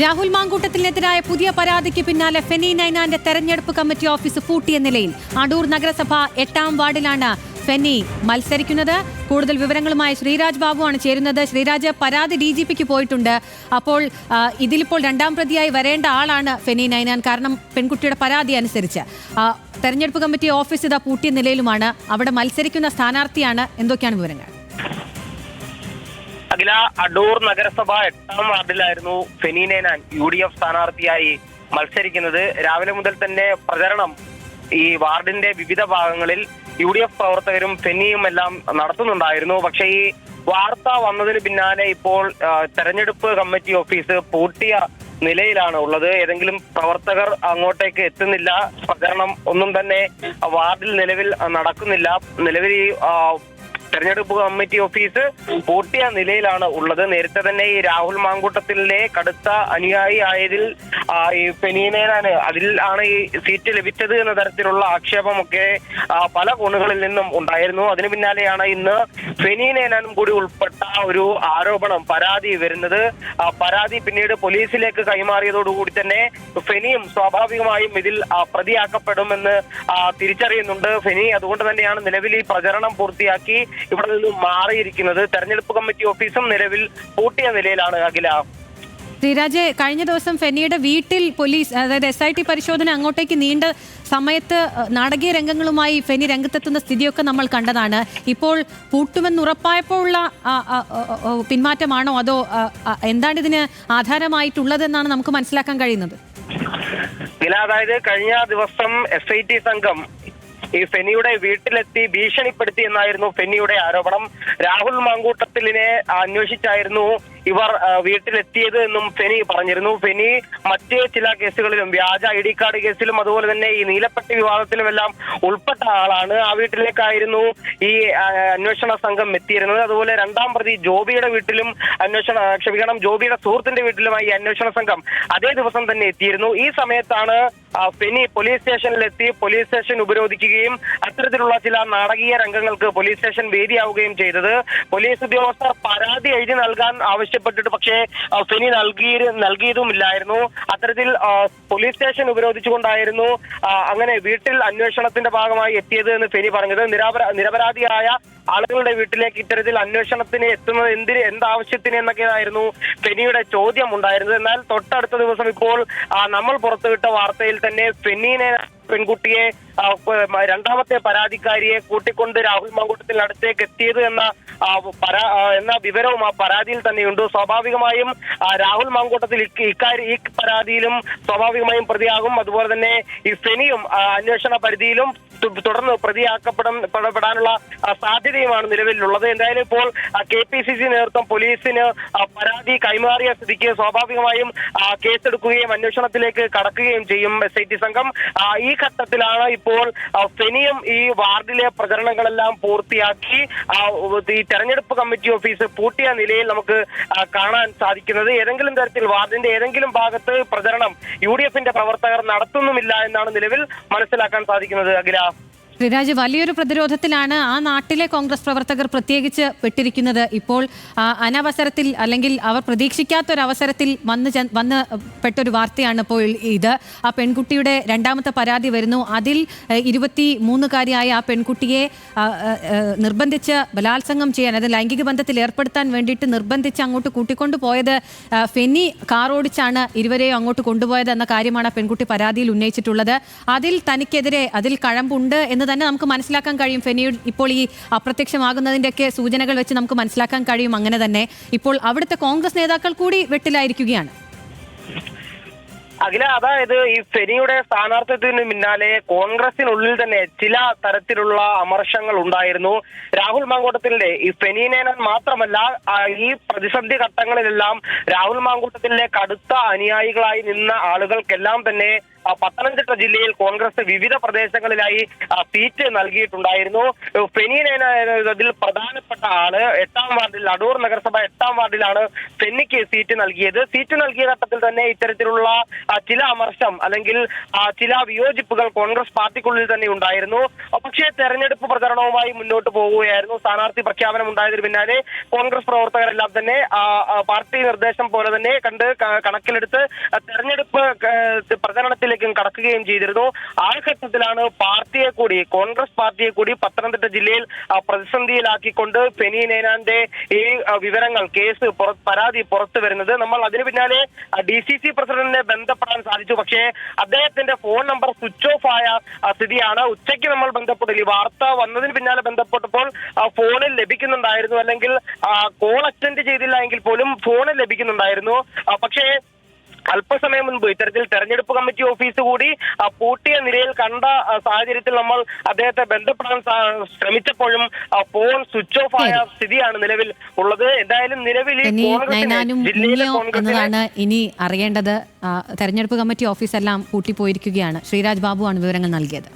രാഹുൽ മാങ്കൂട്ടത്തിനെതിരായ പുതിയ പരാതിക്ക് പിന്നാലെ ഫെനി നൈനാന്റെ തെരഞ്ഞെടുപ്പ് കമ്മിറ്റി ഓഫീസ് പൂട്ടിയ നിലയിൽ അടൂർ നഗരസഭ എട്ടാം വാർഡിലാണ് ഫെനി മത്സരിക്കുന്നത്. കൂടുതൽ വിവരങ്ങളുമായി ശ്രീരാജ് ബാബുവാണ് ചേരുന്നത്. ശ്രീരാജ് പരാതി ഡി ജി പിക്ക് പോയിട്ടുണ്ട്. അപ്പോൾ ഇതിലിപ്പോൾ രണ്ടാം പ്രതിയായി വരേണ്ട ആളാണ് ഫെനി നൈനാൻ. കാരണം പെൺകുട്ടിയുടെ പരാതി അനുസരിച്ച്. തെരഞ്ഞെടുപ്പ് കമ്മിറ്റി ഓഫീസ് ഇതാ പൂട്ടിയ നിലയിലുമാണ്. അവിടെ മത്സരിക്കുന്ന സ്ഥാനാർത്ഥിയാണ്. എന്തൊക്കെയാണ് വിവരങ്ങൾ? അഖില അടൂർ നഗരസഭ എട്ടാം വാർഡിലായിരുന്നു ഫെനീനേനാൻ യു ഡി എഫ് സ്ഥാനാർത്ഥിയായി മത്സരിക്കുന്നത്. രാവിലെ മുതൽ തന്നെ പ്രചരണം ഈ വാർഡിന്റെ വിവിധ ഭാഗങ്ങളിൽ യു ഡി എഫ് പ്രവർത്തകരും ഫെനിയും എല്ലാം നടത്തുന്നുണ്ടായിരുന്നു. പക്ഷേ ഈ വാർത്ത വന്നതിന് പിന്നാലെ ഇപ്പോൾ തെരഞ്ഞെടുപ്പ് കമ്മിറ്റി ഓഫീസ് പൂട്ടിയ നിലയിലാണ് ഉള്ളത്. ഏതെങ്കിലും പ്രവർത്തകർ അങ്ങോട്ടേക്ക് എത്തുന്നില്ല. പ്രചരണം ഒന്നും തന്നെ വാർഡിൽ നിലവിൽ നടക്കുന്നില്ല. നിലവിൽ ഈ തെരഞ്ഞെടുപ്പ് കമ്മിറ്റി ഓഫീസ് പൂട്ടിയ നിലയിലാണ് ഉള്ളത്. നേരത്തെ തന്നെ ഈ രാഹുൽ മാങ്കൂട്ടത്തിലെ കടുത്ത അനുയായി ആയതിൽ ഈ ഫെനീനേനാണ് അതിൽ ആണ് ഈ സീറ്റ് ലഭിച്ചത് എന്ന തരത്തിലുള്ള ആക്ഷേപമൊക്കെ പല കോണുകളിൽ നിന്നും ഉണ്ടായിരുന്നു. അതിനു പിന്നാലെയാണ് ഇന്ന് ഫെനീനേനാനും കൂടി ഉൾപ്പെട്ട ഒരു ആരോപണം പരാതി വരുന്നത് ആ, പരാതി പിന്നീട് പോലീസിലേക്ക് കൈമാറിയതോടുകൂടി തന്നെ ഫെനിയും സ്വാഭാവികമായും ഇതിൽ പ്രതിയാക്കപ്പെടുമെന്ന് തിരിച്ചറിയുന്നുണ്ട്. ഫെനി അതുകൊണ്ട് തന്നെയാണ് നിലവിൽ ഈ പ്രചരണം പൂർത്തിയാക്കി ഇവിടെ നിന്നും മാറിയിരിക്കുന്നത്. തെരഞ്ഞെടുപ്പ് കമ്മിറ്റി ഓഫീസും നിലവിൽ പൂട്ടിയ നിലയിലാണ് അഖില. ശ്രീരാജ് കഴിഞ്ഞ ദിവസം ഫെനിയുടെ വീട്ടിൽ പോലീസ് അതായത് എസ് ഐ ടി പരിശോധന അങ്ങോട്ടേക്ക് നീണ്ട സമയത്ത് നാടകീയ രംഗങ്ങളുമായി ഫെനി രംഗത്തെത്തുന്ന സ്ഥിതിയൊക്കെ നമ്മൾ കണ്ടതാണ്. ഇപ്പോൾ പൂട്ടുമെന്ന് ആ, പിന്മാറ്റമാണോ? അതോ എന്താണ് ഇതിന് ആധാരമായിട്ടുള്ളതെന്നാണ് നമുക്ക് മനസ്സിലാക്കാൻ കഴിയുന്നത്? അതായത് കഴിഞ്ഞ ദിവസം എസ് ഐ ടി സംഘം ഈ ഫെനിയുടെ വീട്ടിലെത്തി ഭീഷണിപ്പെടുത്തി എന്നായിരുന്നു ഫെനിയുടെ ആരോപണം. രാഹുൽ മാങ്കൂട്ടത്തിലിനെ അന്വേഷിച്ചായിരുന്നു. ഇവർ വീട്ടിലെത്തിയത് എന്നും ഫെനി പറഞ്ഞിരുന്നു. ഫെനി മറ്റ് ചില കേസുകളിലും വ്യാജ ഐ ഡി കാർഡ് കേസിലും അതുപോലെ തന്നെ ഈ നീലപ്പെട്ടി വിവാദത്തിലുമെല്ലാം ഉൾപ്പെട്ട ആളാണ്. ആ വീട്ടിലേക്കായിരുന്നു ഈ അന്വേഷണ സംഘം എത്തിയിരുന്നത്. അതുപോലെ രണ്ടാം പ്രതി ജോബിയുടെ വീട്ടിലും അന്വേഷണ ക്ഷമിക്കണം ജോബിയുടെ സുഹൃത്തിന്റെ വീട്ടിലുമായി അന്വേഷണ സംഘം അതേ ദിവസം തന്നെ എത്തിയിരുന്നു. ഈ സമയത്താണ് ഫെനി പോലീസ് സ്റ്റേഷനിലെത്തി. പോലീസ് സ്റ്റേഷൻ ഉപരോധിക്കുകയും അത്തരത്തിലുള്ള ചില നാടകീയ രംഗങ്ങൾക്ക് പോലീസ് സ്റ്റേഷൻ വേദിയാവുകയും ചെയ്തത്. പോലീസ് ഉദ്യോഗസ്ഥർ പരാതി എഴുതി നൽകാൻ ആവശ്യപ്പെട്ടിട്ട് പക്ഷേ ഫെനി നൽകി നൽകിയതുമില്ലായിരുന്നു. അത്തരത്തിൽ പോലീസ് സ്റ്റേഷൻ ഉപരോധിച്ചുകൊണ്ടായിരുന്നു അങ്ങനെ വീട്ടിൽ അന്വേഷണത്തിന്റെ ഭാഗമായി എത്തിയത് എന്ന് ഫെനി പറഞ്ഞത്. നിരപരാ നിരപരാധിയായ ആളുകളുടെ വീട്ടിലേക്ക് ഇത്തരത്തിൽ അന്വേഷണത്തിന് എത്തുന്നത് എന്തിന് എന്താവശ്യത്തിന് എന്നൊക്കെയായിരുന്നു ഫെനിയുടെ ചോദ്യം ഉണ്ടായിരുന്നത് എന്നാൽ തൊട്ടടുത്ത ദിവസം ഇപ്പോൾ നമ്മൾ പുറത്തുവിട്ട വാർത്തയിൽ തന്നെ ഫെനീനെ പെൺകുട്ടിയെ രണ്ടാമത്തെ പരാതിക്കാരിയെ കൂട്ടിക്കൊണ്ട് രാഹുൽ മങ്കൂട്ടത്തിൽ അടുത്തേക്ക് എത്തിയത് എന്ന എന്ന വിവരവും ആ പരാതിയിൽ തന്നെയുണ്ട്. സ്വാഭാവികമായും രാഹുൽ മങ്കൂട്ടത്തിൽ ഇക്കാര്യ ഈ പരാതിയിലും സ്വാഭാവികമായും പ്രതിയാകും. അതുപോലെ തന്നെ ഈ ഫെനിയും അന്വേഷണ പരിധിയിലും തുടർന്ന് പ്രതിയാക്കപ്പെടും പെട- പെടാനുള്ള സാധ്യതയുമാണ് നിലവിലുള്ളത്. എന്തായാലും ഇപ്പോൾ കെ പി സി സി നേതൃത്വം പോലീസിന് പരാതി കൈമാറിയ സ്ഥിതിക്ക് സ്വാഭാവികമായും കേസെടുക്കുകയും അന്വേഷണത്തിലേക്ക് കടക്കുകയും ചെയ്യും എസ് ഐ ടി സംഘം. ഈ ഘട്ടത്തിലാണ് ഇപ്പോൾ ഫെനിയും ഈ വാർഡിലെ പ്രചരണങ്ങളെല്ലാം പൂർത്തിയാക്കി ഈ തെരഞ്ഞെടുപ്പ് കമ്മിറ്റി ഓഫീസ് പൂട്ടിയ നിലയിൽ നമുക്ക് കാണാൻ സാധിക്കുന്നത്. ഏതെങ്കിലും തരത്തിൽ വാർഡിന്റെ ഏതെങ്കിലും ഭാഗത്ത് പ്രചരണം യു പ്രവർത്തകർ നടത്തുന്നുമില്ല എന്നാണ് നിലവിൽ മനസ്സിലാക്കാൻ സാധിക്കുന്നത് അഖില. ശ്രീരാജ് വലിയൊരു പ്രതിരോധത്തിലാണ് ആ നാട്ടിലെ കോൺഗ്രസ് പ്രവർത്തകർ പ്രത്യേകിച്ച് പെട്ടിരിക്കുന്നത്. ഇപ്പോൾ അനവസരത്തിൽ അല്ലെങ്കിൽ അവർ പ്രതീക്ഷിക്കാത്തൊരവസരത്തിൽ വന്ന് വന്ന് പെട്ടൊരു വാർത്തയാണ് ഇപ്പോൾ ഇത്. ആ പെൺകുട്ടിയുടെ രണ്ടാമത്തെ പരാതി വരുന്നു. അതിൽ ഇരുപത്തി മൂന്നുകാരിയായ ആ പെൺകുട്ടിയെ നിർബന്ധിച്ച് ബലാത്സംഗം ചെയ്യാൻ അത് ലൈംഗിക ബന്ധത്തിൽ ഏർപ്പെടുത്താൻ വേണ്ടിയിട്ട് നിർബന്ധിച്ച് അങ്ങോട്ട് കൂട്ടിക്കൊണ്ടു പോയത് ഫെനി കാർ ഓടിച്ചാണ് ഇരുവരെയും അങ്ങോട്ട് കൊണ്ടുപോയത് എന്ന കാര്യമാണ് ആ പെൺകുട്ടി പരാതിയിൽ ഉന്നയിച്ചിട്ടുള്ളത്. അതിൽ തനിക്കെതിരെ അതിൽ കഴമ്പുണ്ട് എന്ന് തന്നെ നമുക്ക് മനസ്സിലാക്കാൻ കഴിയും. ഫെനി ഇപ്പോൾ ഈ അപ്രത്യക്ഷമാകുന്നതിന്റെയൊക്കെ സൂചനകൾ വെച്ച് നമുക്ക് മനസ്സിലാക്കാൻ കഴിയും. അങ്ങനെ തന്നെ ഇപ്പോൾ അവിടുത്തെ കോൺഗ്രസ് നേതാക്കൾ കൂടി വെട്ടിലായിരിക്കുകയാണ്. അഖില അതായത് ഈ ഫെനിയുടെ സ്ഥാനാർത്ഥിത്വത്തിന് പിന്നാലെ കോൺഗ്രസിനുള്ളിൽ തന്നെ ചില തരത്തിലുള്ള അമർശങ്ങൾ ഉണ്ടായിരുന്നു. രാഹുൽ മാങ്കൂട്ടത്തിന്റെ ഈ ഫെനീനേനൻ മാത്രമല്ല ഈ പ്രതിസന്ധി ഘട്ടങ്ങളിലെല്ലാം രാഹുൽ മാങ്കൂട്ടത്തിന്റെ കടുത്ത അനുയായികളായി നിന്ന ആളുകൾക്കെല്ലാം തന്നെ പത്തനംതിട്ട ജില്ലയിൽ കോൺഗ്രസ് വിവിധ പ്രദേശങ്ങളിലായി സീറ്റ് നൽകിയിട്ടുണ്ടായിരുന്നു. ഫെനി നയന ഇതിൽ പ്രധാനപ്പെട്ട ആൾ എട്ടാം വാർഡിൽ അടൂർ നഗരസഭ എട്ടാം വാർഡിലാണ് ഫെന്നിക്ക് സീറ്റ് നൽകിയത്. സീറ്റ് നൽകിയ ഘട്ടത്തിൽ തന്നെ ഇത്തരത്തിലുള്ള ചില അമർശം അല്ലെങ്കിൽ ചില വിയോജിപ്പുകൾ കോൺഗ്രസ് പാർട്ടിക്കുള്ളിൽ തന്നെ ഉണ്ടായിരുന്നു. പക്ഷേ തെരഞ്ഞെടുപ്പ് പ്രചരണവുമായി മുന്നോട്ട് പോവുകയായിരുന്നു. സ്ഥാനാർത്ഥി പ്രഖ്യാപനം ഉണ്ടായതിന് പിന്നാലെ കോൺഗ്രസ് പ്രവർത്തകരെല്ലാം തന്നെ പാർട്ടി നിർദ്ദേശം പോലെ തന്നെ കണ്ട് കണക്കിലെടുത്ത് തെരഞ്ഞെടുപ്പ് ക- പ്രചരണത്തിലേക്കും കടക്കുകയും ചെയ്തിരുന്നു. ആ ഘട്ടത്തിലാണ് പാർട്ടിയെ കൂടി കോൺഗ്രസ് പാർട്ടിയെ കൂടി പത്തനംതിട്ട ജില്ലയിൽ പ്രതിസന്ധിയിലാക്കിക്കൊണ്ട് ഫെനി നൈനാന്റെ ഈ വിവരങ്ങൾ കേസ് പരാതി പുറത്തു വരുന്നത്. നമ്മൾ അതിന് പിന്നാലെ ഡി സി സി പ്രസിഡന്റിനെ ബന്ധപ്പെടാൻ സാധിച്ചു. പക്ഷേ അദ്ദേഹത്തിന്റെ ഫോൺ നമ്പർ സ്വിച്ച് ഓഫ് ആയ സ്ഥിതിയാണ്. ഉച്ചയ്ക്ക് നമ്മൾ ബന്ധപ്പെട്ടു ഈ വാർത്ത വന്നതിന് പിന്നാലെ ബന്ധപ്പെട്ടപ്പോൾ ഫോണിൽ ലഭിക്കുന്നുണ്ടായിരുന്നു. അല്ലെങ്കിൽ കോൾ അറ്റൻഡ് ചെയ്തില്ല എങ്കിൽ പോലും ഫോണിൽ ലഭിക്കുന്നുണ്ടായിരുന്നു. പക്ഷേ അല്പസമയം മുൻപ് ഇത്തരത്തിൽ തെരഞ്ഞെടുപ്പ് കമ്മിറ്റി ഓഫീസ് കൂടി പൂട്ടിയ നിലയിൽ കണ്ട സാഹചര്യത്തിൽ നമ്മൾ അദ്ദേഹത്തെ ബന്ധപ്പെടാൻ ശ്രമിച്ചപ്പോഴും ഫോൺ സ്വിച്ച് ഓഫ് ആയ സ്ഥിതിയാണ് നിലവിൽ ഉള്ളത്. എന്തായാലും നിലവിൽ ഇനി എന്നതാണ് അറിയേണ്ടത്. തെരഞ്ഞെടുപ്പ് കമ്മിറ്റി ഓഫീസെല്ലാം പൂട്ടിപ്പോയിരിക്കുകയാണ്. ശ്രീരാജ് ബാബുവാണ് വിവരങ്ങൾ നൽകിയത്.